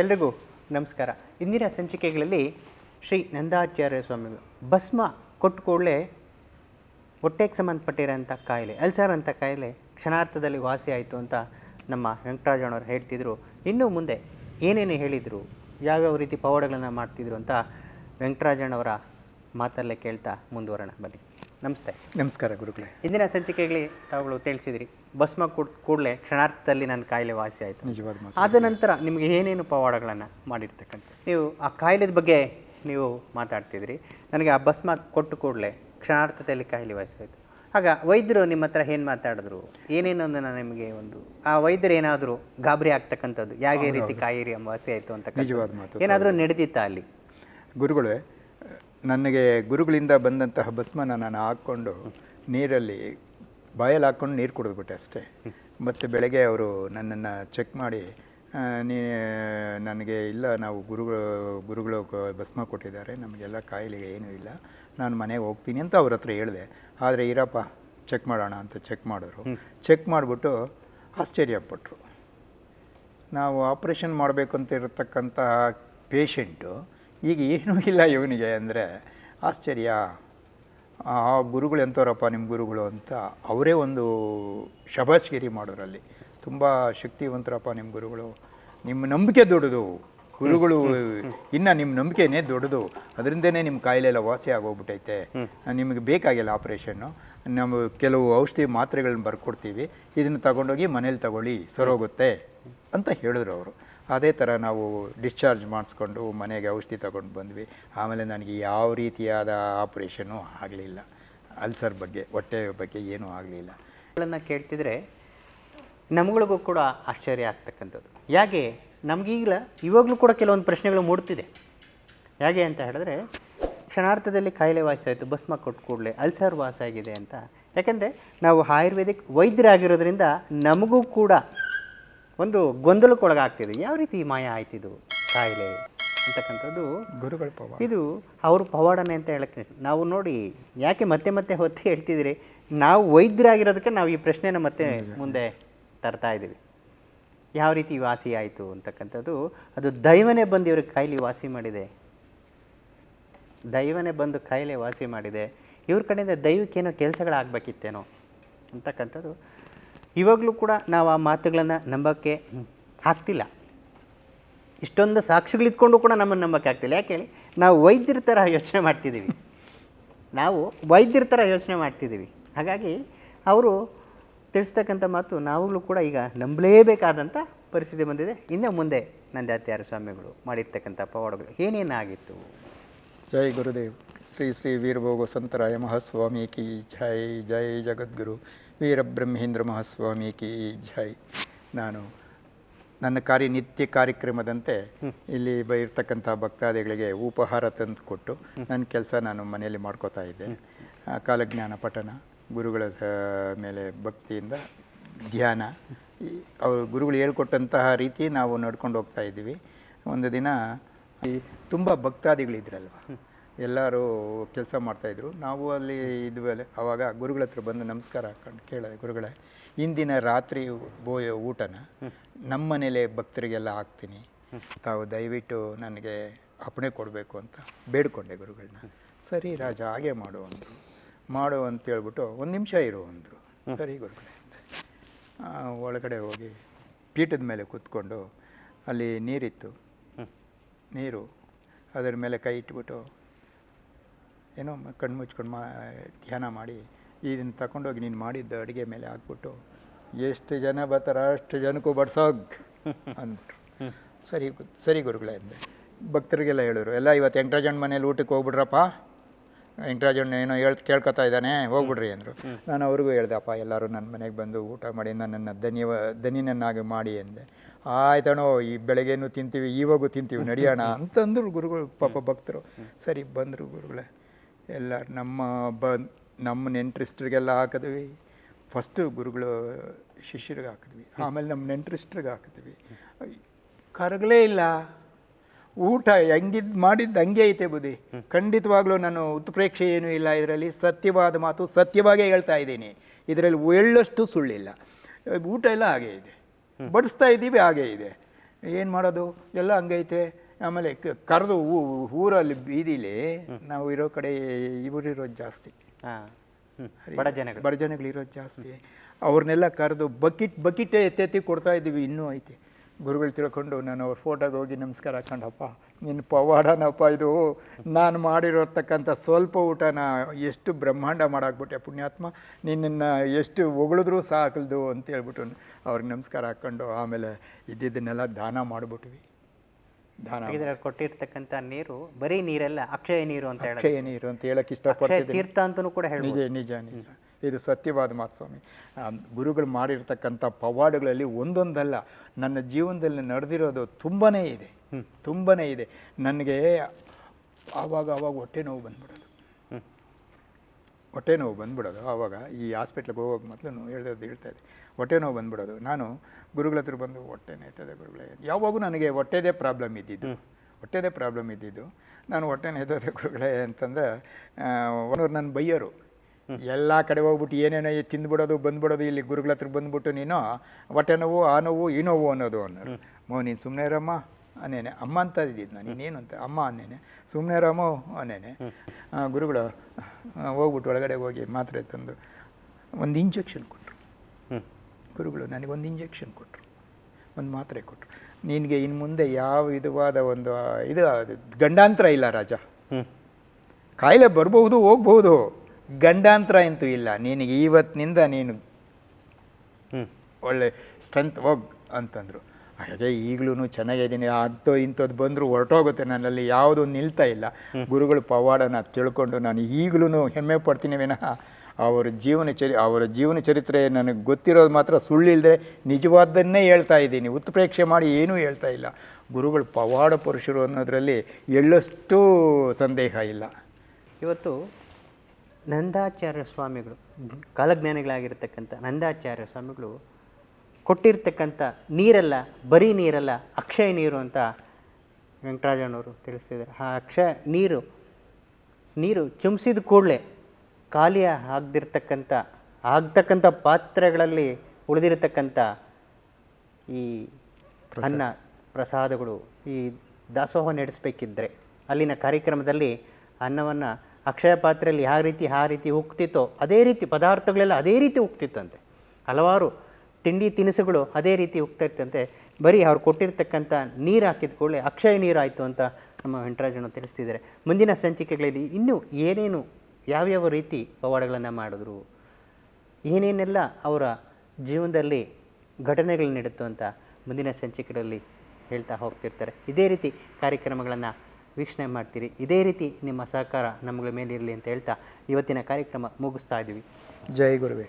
ಎಲ್ರಿಗೂ ನಮಸ್ಕಾರ. ಇಂದಿನ ಸಂಚಿಕೆಗಳಲ್ಲಿ ಶ್ರೀ ನಂದಾಚಾರ್ಯ ಸ್ವಾಮಿ ಭಸ್ಮ ಕೊಟ್ಟು ಕೂಡಲೇ ಹೊಟ್ಟೆಗೆ ಸಂಬಂಧಪಟ್ಟಿರೋಂಥ ಕಾಯಿಲೆ, ಅಲ್ಸರ್ ಅಂತ ಕಾಯಿಲೆ ಕ್ಷಣಾರ್ಥದಲ್ಲಿ ವಾಸಿ ಆಯಿತು ಅಂತ ನಮ್ಮ ವೆಂಕಟರಾಜಣ್ಣವ್ರು ಹೇಳ್ತಿದ್ರು. ಇನ್ನು ಮುಂದೆ ಏನೇನು ಹೇಳಿದರು, ಯಾವ್ಯಾವ ರೀತಿ ಪವಾಡಗಳನ್ನು ಮಾಡ್ತಿದ್ರು ಅಂತ ವೆಂಕಟರಾಜಣ್ಣವರ ಮಾತಲ್ಲೇ ಕೇಳ್ತಾ ಮುಂದುವರೋಣ. ಬನ್ನಿ. ನಮಸ್ತೆ. ನಮಸ್ಕಾರ ಗುರುಗಳೇ. ಇಂದಿನ ಸಂಚಿಕೆಗಳಿಗೆ ತಾವುಗಳು ತಿಳಿಸಿದ್ರಿ ಭಸ್ಮ ಕೂಡ ಕೂಡಲೇ ಕ್ಷಣಾರ್ಥದಲ್ಲಿ ನನ್ನ ಕಾಯಿಲೆ ವಾಸಿ ಆಯಿತು. ನಿಜವಾದ ಆದ ನಂತರ ನಿಮಗೆ ಏನೇನು ಪವಾಡಗಳನ್ನು ಮಾಡಿರ್ತಕ್ಕಂಥ ನೀವು ಆ ಕಾಯಿಲೆದ ಬಗ್ಗೆ ನೀವು ಮಾತಾಡ್ತಿದ್ರಿ ನನಗೆ ಆ ಭಸ್ಮ ಕೊಟ್ಟು ಕೂಡಲೇ ಕ್ಷಣಾರ್ಥದಲ್ಲಿ ಕಾಯಿಲೆ ಆಯಿತು. ಆಗ ವೈದ್ಯರು ನಿಮ್ಮ ಹತ್ರ ಏನು ಮಾತಾಡಿದ್ರು? ಏನೇನೊಂದನ್ನು ನಿಮಗೆ ಒಂದು ಆ ವೈದ್ಯರು ಏನಾದರೂ ಗಾಬರಿ ಆಗ್ತಕ್ಕಂಥದ್ದು ಯಾವ್ಯಾವ ರೀತಿ ಕಾಯಿಲೆ ವಾಸಿ ಆಯಿತು ಅಂತ ನಿಜವಾದ ಮಾತು. ಏನಾದರೂ ನಡೆದಿತ್ತಾ ಅಲ್ಲಿ? ಗುರುಗಳೇ ನನಗೆ ಗುರುಗಳಿಂದ ಬಂದಂತಹ ಭಸ್ಮನ ನಾನು ಹಾಕ್ಕೊಂಡು ನೀರಲ್ಲಿ ಬಾಯಲ್ಲಿ ಹಾಕ್ಕೊಂಡು ನೀರು ಕುಡಿದ್ಬಿಟ್ಟೆ ಅಷ್ಟೇ. ಮತ್ತು ಬೆಳಗ್ಗೆ ಅವರು ನನ್ನನ್ನು ಚೆಕ್ ಮಾಡಿ ನೀ ನನಗೆ ಇಲ್ಲ ನಾವು ಗುರುಗಳು ಗುರುಗಳು ಭಸ್ಮ ಕೊಟ್ಟಿದ್ದಾರೆ ನಮಗೆಲ್ಲ ಕಾಯಿಲೆಗೆ ಏನೂ ಇಲ್ಲ ನಾನು ಮನೆಗೆ ಹೋಗ್ತೀನಿ ಅಂತ ಅವ್ರ ಹತ್ರ ಹೇಳಿದೆ. ಆದರೆ ಇರಪ್ಪ ಚೆಕ್ ಮಾಡೋಣ ಅಂತ ಚೆಕ್ ಮಾಡಿದ್ರು. ಚೆಕ್ ಮಾಡಿಬಿಟ್ಟು ಆಶ್ಚರ್ಯಪಟ್ಟರು ನಾವು ಆಪ್ರೇಷನ್ ಮಾಡಬೇಕು ಅಂತ ಇರತಕ್ಕಂತಹ ಪೇಷಂಟು ಈಗ ಏನೂ ಇಲ್ಲ ಇವನಿಗೆ ಅಂದರೆ ಆಶ್ಚರ್ಯ ಆ ಗುರುಗಳು ಎಂಥವ್ರಪ್ಪ ನಿಮ್ಮ ಗುರುಗಳು ಅಂತ ಅವರೇ ಒಂದು ಶಬಾಷ್ಗಿರಿ ಮಾಡೋರಲ್ಲಿ. ತುಂಬ ಶಕ್ತಿವಂತರಪ್ಪ ನಿಮ್ಮ ಗುರುಗಳು. ನಿಮ್ಮ ನಂಬಿಕೆ ದೊಡ್ಡದು. ಗುರುಗಳು ಇನ್ನು ನಿಮ್ಮ ನಂಬಿಕೆನೇ ದೊಡ್ಡದು. ಅದರಿಂದನೇ ನಿಮ್ಮ ಕಾಯಿಲೆ ಎಲ್ಲ ವಾಸಿ ಆಗೋಗ್ಬಿಟ್ಟೈತೆ ನಿಮಗೆ ಬೇಕಾಗಿಲ್ಲ ಆಪ್ರೇಷನ್ನು. ನಾವು ಕೆಲವು ಔಷಧಿ ಮಾತ್ರೆಗಳನ್ನ ಬರ್ಕೊಡ್ತೀವಿ. ಇದನ್ನು ತಗೊಂಡೋಗಿ ಮನೇಲಿ ತಗೊಳ್ಳಿ ಸರೋಗುತ್ತೆ. ಅಂತ ಹೇಳಿದ್ರು ಅವರು. ಅದೇ ಥರ ನಾವು ಡಿಸ್ಚಾರ್ಜ್ ಮಾಡಿಸ್ಕೊಂಡು ಮನೆಗೆ ಔಷಧಿ ತಗೊಂಡು ಬಂದ್ವಿ. ಆಮೇಲೆ ನನಗೆ ಯಾವ ರೀತಿಯಾದ ಆಪ್ರೇಷನ್ನು ಆಗಲಿಲ್ಲ. ಅಲ್ಸರ್ ಬಗ್ಗೆ, ಹೊಟ್ಟೆ ಬಗ್ಗೆ ಏನೂ ಆಗಲಿಲ್ಲ. ಕೇಳ್ತಿದ್ರೆ ನಮ್ಗಳಿಗೂ ಕೂಡ ಆಶ್ಚರ್ಯ ಆಗ್ತಕ್ಕಂಥದ್ದು. ಯಾಕೆ? ನಮಗೀಗಲ ಇವಾಗಲೂ ಕೂಡ ಕೆಲವೊಂದು ಪ್ರಶ್ನೆಗಳು ಮೂಡ್ತಿದೆ. ಹೇಗೆ ಅಂತ ಹೇಳಿದ್ರೆ ಕ್ಷಣಾರ್ಥದಲ್ಲಿ ಕಾಯಿಲೆ ವಾಸಿಯಾಯಿತು, ಭಸ್ಮ ಕೊಟ್ಟು ಕೂಡಲೇ, ಅಲ್ಸರ್ ವಾಸ ಅಂತ. ಯಾಕೆಂದರೆ ನಾವು ಆಯುರ್ವೇದಿಕ್ ವೈದ್ಯರಾಗಿರೋದ್ರಿಂದ ನಮಗೂ ಕೂಡ ಒಂದು ಗೊಂದಲಕ್ಕೊಳಗಾಗ್ತಿದೆ. ಯಾವ ರೀತಿ ಮಾಯ ಆಯ್ತಿದು ಕಾಯಿಲೆ ಅಂತಕ್ಕಂಥದ್ದು? ಗುರುಗಳ ಪವಾಡ. ಇದು ಅವ್ರ ಪವಾಡನೆ ಅಂತ ಹೇಳಕ್ಕೆ ನಾವು ನೋಡಿ ಯಾಕೆ ಮತ್ತೆ ಮತ್ತೆ ಹೊತ್ತು ಹೇಳ್ತಿದ್ರಿ ನಾವು ವೈದ್ಯರಾಗಿರೋದಕ್ಕೆ ನಾವು ಈ ಪ್ರಶ್ನೆನ ಮತ್ತೆ ಮುಂದೆ ತರ್ತಾ ಇದ್ದೀವಿ. ಯಾವ ರೀತಿ ವಾಸಿ ಆಯಿತು ಅಂತಕ್ಕಂಥದ್ದು? ಅದು ದೈವನೇ ಬಂದು ಇವ್ರಿಗೆ ಕಾಯಿಲೆ ವಾಸಿ ಮಾಡಿದೆ. ದೈವನೇ ಬಂದು ಕಾಯಿಲೆ ವಾಸಿ ಮಾಡಿದೆ. ಇವ್ರ ಕಡೆಯಿಂದ ದೈವಕ್ಕೇನೋ ಕೆಲಸಗಳಾಗಬೇಕಿತ್ತೇನೋ ಅಂತಕ್ಕಂಥದ್ದು. ಇವಾಗಲೂ ಕೂಡ ನಾವು ಆ ಮಾತುಗಳನ್ನು ನಂಬೋಕ್ಕೆ ಆಗ್ತಿಲ್ಲ. ಇಷ್ಟೊಂದು ಸಾಕ್ಷಿಗಳಿದ್ಕೊಂಡು ಕೂಡ ನಮ್ಮನ್ನು ನಂಬಕ್ಕೆ ಆಗ್ತಿಲ್ಲ. ಯಾಕೆ ಹೇಳಿ? ನಾವು ವೈದ್ಯರ ಥರ ಯೋಚನೆ ಮಾಡ್ತಿದ್ದೀವಿ. ನಾವು ವೈದ್ಯರ ಥರ ಯೋಚನೆ ಮಾಡ್ತಿದ್ದೀವಿ. ಹಾಗಾಗಿ ಅವರು ತಿಳಿಸ್ತಕ್ಕಂಥ ಮಾತು ನಾವುಗಳು ಕೂಡ ಈಗ ನಂಬಲೇಬೇಕಾದಂಥ ಪರಿಸ್ಥಿತಿ ಬಂದಿದೆ. ಇನ್ನು ಮುಂದೆ ನಂದಾತ್ಯಾರ ಸ್ವಾಮಿಗಳು ಮಾಡಿರ್ತಕ್ಕಂಥ ಪವಾಡಗಳು ಏನೇನಾಗಿತ್ತು? ಜೈ ಗುರುದೇವ್. ಶ್ರೀ ಶ್ರೀ ವೀರಭೋಗ ಸಂತರಾಯ ಮಹಾಸ್ವಾಮಿ ಕಿ ಜೈ. ಜೈ ಜಗದ್ಗುರು. ವೀರಬ್ರಹ್ಮೇಂದ್ರ ಮಹಾಸ್ವಾಮಿ ಕಿ ಜೈ ನಾನು ನನ್ನ ಕಾರ್ಯ ನಿತ್ಯ ಕಾರ್ಯಕ್ರಮದಂತೆ ಇಲ್ಲಿ ಬ ಇರ್ತಕ್ಕಂಥ ಭಕ್ತಾದಿಗಳಿಗೆ ಉಪಹಾರ ತಂದು ಕೊಟ್ಟು ನನ್ನ ಕೆಲಸ ನಾನು ಮನೆಯಲ್ಲಿ ಮಾಡ್ಕೋತಾ ಇದ್ದೆ. ಕಾಲಜ್ಞಾನ ಪಠನ ಗುರುಗಳ ಮೇಲೆ ಭಕ್ತಿಯಿಂದ ಧ್ಯಾನ ಅವರು ಅವ್ರು ಗುರುಗಳು ಹೇಳ್ಕೊಟ್ಟಂತಹ ರೀತಿ ನಾವು ನಡ್ಕೊಂಡು ಹೋಗ್ತಾ ಇದ್ದೀವಿ. ಒಂದು ದಿನ ಈ ತುಂಬ ಭಕ್ತಾದಿಗಳಿದ್ರಲ್ವ? ಎಲ್ಲರೂ ಕೆಲಸ ಮಾಡ್ತಾಯಿದ್ರು. ನಾವು ಅಲ್ಲಿ ಇದ್ವಲ್ಲ ಅವಾಗ ಗುರುಗಳ ಹತ್ರ ಬಂದು ನಮಸ್ಕಾರ ಹಾಕೊಂಡು ಕೇಳಿದೆ ಗುರುಗಳೇ ಇಂದಿನ ರಾತ್ರಿ ಬೋಯ ಊಟನ ನಮ್ಮ ಮನೇಲೆ ಭಕ್ತರಿಗೆಲ್ಲ ಹಾಕ್ತೀನಿ. ತಾವು ದಯವಿಟ್ಟು ನನಗೆ ಅಪ್ಪಣೆ ಕೊಡಬೇಕು ಅಂತ ಬೇಡಿಕೊಂಡೆ ಗುರುಗಳನ್ನ. ಸರಿ ರಾಜ ಹಾಗೆ ಮಾಡು ಅಂದರು. ಮಾಡು ಅಂತೇಳ್ಬಿಟ್ಟು ಒಂದು ನಿಮಿಷ ಇರು ಅಂದರು. ಸರಿ ಗುರುಗಳೇ. ಒಳಗಡೆ ಹೋಗಿ ಪೀಠದ ಮೇಲೆ ಕೂತ್ಕೊಂಡು ಅಲ್ಲಿ ನೀರಿತ್ತು. ನೀರು ಅದರ ಮೇಲೆ ಕೈ ಇಟ್ಬಿಟ್ಟು ಏನೋ ಕಣ್ಣು ಮುಚ್ಕೊಂಡು ಮಾ, ಧ್ಯಾನ ಮಾಡಿ ಇದನ್ನು ತಗೊಂಡೋಗಿ ನೀನು ಮಾಡಿದ್ದ ಅಡುಗೆ ಮೇಲೆ ಹಾಕ್ಬಿಟ್ಟು, ಎಷ್ಟು ಜನ ಬರ್ತಾರ, ಅಷ್ಟು ಜನಕ್ಕೂ ಬಡ್ಸೋಗ್, ಅಂದ್ಬಿಟ್ರು. ಸರಿ ಸರಿ ಗುರುಗಳೇ ಅಂದೆ. ಭಕ್ತರಿಗೆಲ್ಲ ಹೇಳಿದ್ರು ಎಲ್ಲ ಇವತ್ತು ವೆಂಕಟರಾಜಣ್ಣ ಮನೇಲಿ ಊಟಕ್ಕೆ ಹೋಗ್ಬಿಡ್ರಪ್ಪ. ವೆಂಕಟರಾಜಣ್ಣ ಏನೋ ಹೇಳ್ ಕೇಳ್ಕೊತಾ ಇದ್ದಾನೆ, ಹೋಗ್ಬಿಡ್ರಿ, ಅಂದರು. ನಾನು ಅವ್ರಿಗೂ ಹೇಳ್ದಪ್ಪ ಎಲ್ಲರೂ ನನ್ನ ಮನೆಗೆ ಬಂದು ಊಟ ಮಾಡಿ, ನನ್ನನ್ನು ಧನ್ಯವ ಧನಿನನ್ನಾಗಿ ಮಾಡಿ, ಅಂದೆ. ಆಯ್ತಣೋ, ಈ ಬೆಳಗ್ಗೆನೂ ತಿಂತೀವಿ ಇವಾಗೂ ತಿಂತೀವಿ, ನಡೆಯೋಣ, ಅಂತಂದರು ಗುರುಗಳು, ಪಾಪ ಭಕ್ತರು. ಸರಿ ಬಂದರು ಗುರುಗಳೇ. ಎಲ್ಲ ನಮ್ಮ ಬ ನಮ್ಮ ನೆಂಟ್ರಿಸ್ಟ್ರಿಗೆಲ್ಲ ಹಾಕಿದ್ವಿ. ಫಸ್ಟು ಗುರುಗಳು ಶಿಷ್ಯರಿಗೆ ಹಾಕಿದ್ವಿ. ಆಮೇಲೆ ನಮ್ಮ ನೆಂಟ್ರಿಸ್ಟ್ರಿಗೆ ಹಾಕಿದ್ವಿ. ಕರಗಲೇ ಇಲ್ಲ. ಊಟ ಹೆಂಗಿದ್ ಮಾಡಿದ್ದು ಹಂಗೆ ಐತೆ ಬುದ್ಧಿ. ಖಂಡಿತವಾಗ್ಲೂ ನಾನು ಉತ್ಪ್ರೇಕ್ಷೆ ಏನೂ ಇಲ್ಲ ಇದರಲ್ಲಿ. ಸತ್ಯವಾದ ಮಾತು ಸತ್ಯವಾಗೇ ಹೇಳ್ತಾ ಇದ್ದೀನಿ. ಇದರಲ್ಲಿ ಒಳ್ಳಷ್ಟು ಸುಳ್ಳಿಲ್ಲ. ಊಟ ಎಲ್ಲ ಹಾಗೇ ಇದೆ. ಬಡಿಸ್ತಾ ಇದ್ದೀವಿ ಹಾಗೇ ಇದೆ. ಏನು ಮಾಡೋದು? ಎಲ್ಲ ಹಂಗೈತೆ. ಆಮೇಲೆ ಕರೆದು ಊರಲ್ಲಿ ಬೀದಿಲಿ ನಾವು ಇರೋ ಕಡೆ ಇವರು ಇರೋದು ಜಾಸ್ತಿ ಬಡ ಜನಗಳು. ಬಡ ಜನಗಳಿರೋದು ಜಾಸ್ತಿ. ಅವ್ರನ್ನೆಲ್ಲ ಕರೆದು ಬಕಿಟ್ ಬಕೆಟೇ ಎತ್ತೆತ್ತಿ ಕೊಡ್ತಾ ಇದ್ದೀವಿ ಇನ್ನೂ ಐತೆ. ಗುರುಗಳು ತಿಳ್ಕೊಂಡು ನಾನು ಅವ್ರ ಫೋಟೋಗೆ ಹೋಗಿ ನಮಸ್ಕಾರ ಹಾಕೊಂಡಪ್ಪ. ನಿನ್ನ ಪವಾಡನಪ್ಪ ಇದು. ನಾನು ಮಾಡಿರೋತಕ್ಕಂಥ ಸ್ವಲ್ಪ ಊಟನ ಎಷ್ಟು ಬ್ರಹ್ಮಾಂಡ ಮಾಡಾಕ್ಬಿಟ್ಟೆ ಪುಣ್ಯಾತ್ಮ. ನಿನ್ನನ್ನು ಎಷ್ಟು ಹೊಗಳಿದ್ರೂ ಸಾಕಲ್ದು ಅಂತ ಹೇಳ್ಬಿಟ್ಟು ಅವ್ರಿಗೆ ನಮಸ್ಕಾರ ಹಾಕ್ಕೊಂಡು ಆಮೇಲೆ ಇದ್ದಿದ್ದನ್ನೆಲ್ಲ ದಾನ ಮಾಡಿಬಿಟ್ವಿ. ಹಾಗಿದ್ರೆ ಅವ್ರು ಕೊಟ್ಟಿರ್ತಕ್ಕಂಥ ನೀರು ಬರೀ ನೀರೆಲ್ಲ ಅಕ್ಷಯ ನೀರು ಅಂತ ಅಕ್ಷಯ ನೀರು ಅಂತ ಹೇಳಕ್ಕೆ ಇಷ್ಟಪಡ್ತೀವಿ ತೀರ್ಥ ಅಂತಲೂ ಕೂಡ ನಿಜ ನಿಜ ನಿಜ. ಇದು ಸತ್ಯವಾದ ಮಾತು ಸ್ವಾಮಿ. ಗುರುಗಳು ಮಾಡಿರ್ತಕ್ಕಂಥ ಪವಾಡಗಳಲ್ಲಿ ಒಂದೊಂದಲ್ಲ ನನ್ನ ಜೀವನದಲ್ಲಿ ನಡೆದಿರೋದು ತುಂಬಾ ಇದೆ. ತುಂಬಾ ಇದೆ. ನನಗೆ ಆವಾಗ ಆವಾಗ ಹೊಟ್ಟೆ ನೋವು ಬಂದ್ಬಿಡೋದು. ಹೊಟ್ಟೆ ನೋವು ಬಂದ್ಬಿಡೋದು. ಆವಾಗ ಈ ಹಾಸ್ಪಿಟ್ಲಿಗೆ ಹೋಗೋಕೆ ಮೊದಲು ಹೇಳ್ದದ್ದು ಹೇಳ್ತಾ ಇದ್ದೆ. ಹೊಟ್ಟೆ ನೋವು ಬಂದ್ಬಿಡೋದು. ನಾನು ಗುರುಗಳ ಹತ್ರ ಬಂದು ಹೊಟ್ಟೆ ನೇತದೆ ಗುರುಗಳೇ. ಯಾವಾಗೂ ನನಗೆ ಹೊಟ್ಟೆದೇ ಪ್ರಾಬ್ಲಮ್ ಇದ್ದಿದ್ದು. ಹೊಟ್ಟೆದೇ ಪ್ರಾಬ್ಲಮ್ ಇದ್ದಿದ್ದು. ನಾನು ಹೊಟ್ಟೆ ನೇತದೆ ಗುರುಗಳೇ ಅಂತಂದ್ರೆ ಒನ್ನೂರು ನನ್ನ ಬೈಯ್ಯರು ಎಲ್ಲ ಕಡೆ ಹೋಗ್ಬಿಟ್ಟು ಏನೇನೋ ತಿಂದ್ಬಿಡೋದು ಬಂದ್ಬಿಡೋದು ಇಲ್ಲಿ ಗುರುಗಳ ಹತ್ರ ಬಂದ್ಬಿಟ್ಟು ನೀನು ಹೊಟ್ಟೆ ನೋವು ಆ ನೋವು ಈ ನೋವು ಅನ್ನೋದು ಅನ್ನೋರು. ಮೋ ನೀನು ಸುಮ್ಮನೆ ಇರಮ್ಮ. ಅನ್ನೇನೆ ಅಮ್ಮ ಅಂತ ಇದ್ದಿದ್ದು ನಾನು ಇನ್ನೇನು ಅಂತ ಅಮ್ಮ ಅನ್ನೇನೆ ಸುಮ್ಮನೆ ರಾಮ ಅನ್ನೇನೆ. ಗುರುಗಳು ಹೋಗ್ಬಿಟ್ಟು ಒಳಗಡೆ ಹೋಗಿ ಮಾತ್ರೆ ತಂದು ಒಂದು ಇಂಜೆಕ್ಷನ್ ಕೊಟ್ಟರು ಗುರುಗಳು ನನಗೊಂದು ಇಂಜೆಕ್ಷನ್ ಕೊಟ್ಟರು ಒಂದು ಮಾತ್ರೆ ಕೊಟ್ಟರು ನಿನಗೆ ಇನ್ನು ಮುಂದೆ ಯಾವ ವಿಧವಾದ ಒಂದು ಇದು ಗಂಡಾಂತರ ಇಲ್ಲ ರಾಜ. ಹ್ಞೂ ಕಾಯಿಲೆ ಬರಬಹುದು ಹೋಗ್ಬಹುದು. ಗಂಡಾಂತರ ಅಂತೂ ಇಲ್ಲ. ನಿನಗೆ ಇವತ್ತಿನಿಂದ ನೀನು ಒಳ್ಳೆ ಸ್ಟ್ರೆಂತ್ ಹೋಗ್ ಅಂತಂದರು. ಹಾಗೆ ಈಗಲೂ ಚೆನ್ನಾಗಿದ್ದೀನಿ ಅಂತ ಇಂಥದ್ದು ಬಂದರೂ ಹೊರಟೋಗುತ್ತೆ ನನ್ನಲ್ಲಿ ಯಾವುದೂ ನಿಲ್ತಾ ಇಲ್ಲ. ಗುರುಗಳು ಪವಾಡನ ತಿಳ್ಕೊಂಡು ನಾನು ಈಗಲೂ ಹೆಮ್ಮೆ ಪಡ್ತೀನಿ ವಿನಃ ಅವರ ಜೀವನ ಚರಿ ಅವರ ಜೀವನ ಚರಿತ್ರೆ ನನಗೆ ಗೊತ್ತಿರೋದು ಮಾತ್ರ ಸುಳ್ಳಿಲ್ಲದೆ ನಿಜವಾದ್ದನ್ನೇ ಹೇಳ್ತಾ ಇದ್ದೀನಿ. ಉತ್ಪ್ರೇಕ್ಷೆ ಮಾಡಿ ಏನೂ ಹೇಳ್ತಾ ಇಲ್ಲ. ಗುರುಗಳು ಪವಾಡ ಪುರುಷರು ಅನ್ನೋದರಲ್ಲಿ ಎಳ್ಳಷ್ಟು ಸಂದೇಹ ಇಲ್ಲ. ಇವತ್ತು ನಂದಾಚಾರ್ಯ ಸ್ವಾಮಿಗಳು ಕಾಲಜ್ಞಾನಿಗಳಾಗಿರ್ತಕ್ಕಂಥ ನಂದಾಚಾರ್ಯ ಸ್ವಾಮಿಗಳು ಕೊಟ್ಟಿರ್ತಕ್ಕಂಥ ನೀರಲ್ಲ ಬರೀ ನೀರಲ್ಲ ಅಕ್ಷಯ ನೀರು ಅಂತ ವೆಂಕಟರಾಜನವರು ತಿಳಿಸ್ತಿದ್ದಾರೆ. ಆ ಅಕ್ಷಯ ನೀರು ನೀರು ಚುಮ್ಸಿದ ಕೂಡಲೇ ಖಾಲಿ ಆಗದಿರ್ತಕ್ಕಂಥ ಆಗ್ತಕ್ಕಂಥ ಪಾತ್ರೆಗಳಲ್ಲಿ ಉಳಿದಿರತಕ್ಕಂಥ ಈ ಅನ್ನ ಪ್ರಸಾದಗಳು ಈ ದಾಸೋಹ ನಡೆಸಬೇಕಿದ್ರೆ ಅಲ್ಲಿನ ಕಾರ್ಯಕ್ರಮದಲ್ಲಿ ಅನ್ನವನ್ನು ಅಕ್ಷಯ ಪಾತ್ರೆಯಲ್ಲಿ ಯಾವ ರೀತಿ ಆ ರೀತಿ ಉಕ್ತಿತ್ತೋ ಅದೇ ರೀತಿ ಪದಾರ್ಥಗಳೆಲ್ಲ ಅದೇ ರೀತಿ ಉಕ್ತಿತ್ತಂತೆ. ಹಲವಾರು ತಿಂಡಿ ತಿನಿಸುಗಳು ಅದೇ ರೀತಿ ಹೋಗ್ತಾ ಇರ್ತಂತೆ ಬರೀ ಅವ್ರು ಕೊಟ್ಟಿರ್ತಕ್ಕಂಥ ನೀರು ಹಾಕಿದ ಕೂಡಲೇ ಅಕ್ಷಯ ನೀರು ಆಯಿತು ಅಂತ ನಮ್ಮ ವೆಂಟರಾಜನ ತಿಳಿಸ್ತಿದ್ದಾರೆ. ಮುಂದಿನ ಸಂಚಿಕೆಗಳಲ್ಲಿ ಇನ್ನೂ ಏನೇನು ಯಾವ್ಯಾವ ರೀತಿ ಪವಾಡಗಳನ್ನು ಮಾಡಿದ್ರು? ಏನೇನೆಲ್ಲ ಅವರ ಜೀವನದಲ್ಲಿ ಘಟನೆಗಳು ನಡೆತು ಅಂತ ಮುಂದಿನ ಸಂಚಿಕೆಗಳಲ್ಲಿ ಹೇಳ್ತಾ ಹೋಗ್ತಿರ್ತಾರೆ. ಇದೇ ರೀತಿ ಕಾರ್ಯಕ್ರಮಗಳನ್ನು ವೀಕ್ಷಣೆ ಮಾಡ್ತೀರಿ. ಇದೇ ರೀತಿ ನಿಮ್ಮ ಸಹಕಾರ ನಮ್ಮಗಳ ಮೇಲಿರಲಿ ಅಂತ ಹೇಳ್ತಾ ಇವತ್ತಿನ ಕಾರ್ಯಕ್ರಮ ಮುಗಿಸ್ತಾ ಇದ್ದೀವಿ ಜೈ ಗುರುವೇ.